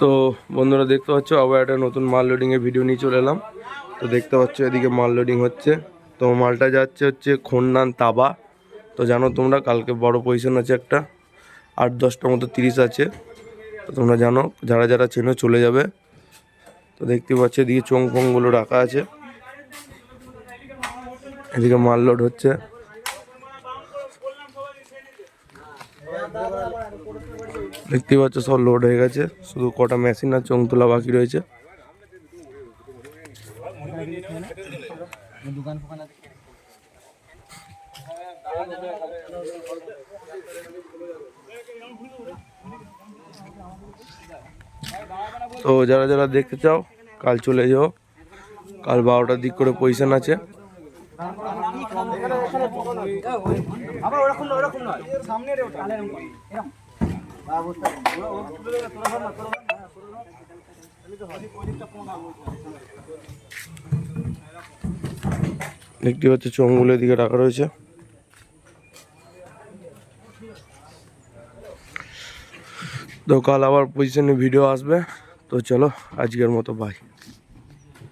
তো বন্ধুরা দেখতে পাচ্ছ, আবার একটা নতুন মাল লোডিংয়ের ভিডিও নিয়ে চলে এলাম। তো দেখতে পাচ্ছ, এদিকে মাল লোডিং হচ্ছে। তো মালটা যাচ্ছে হচ্ছে খন্ডান তাবা। তো জানো তোমরা, কালকে বড় পজিশন আছে একটা। আট, দশটার মতো তিরিশ আছে। তো তোমরা জানো, যারা যারা চেনো চলে যাবে। তো দেখতে পাচ্ছ, এদিকে চোং ফোংগুলো রাখা আছে। এদিকে মাল লোড হচ্ছে। দেখতে পাচ্ছ, সব লোড হয়ে গেছে। শুধু কটা মেশিন আর চোং তোলা বাকি রয়েছে। তো যারা যারা দেখতে চাও, কাল চলে যাও। কাল বারোটার দিক করে পজিশন আছে। দেখতে পাচ্ছ চোঙগুলো দিকে রাখা রয়েছে। তো কাল আবার পজিশনে ভিডিও আসবে। তো চলো, আজকের মতো বাই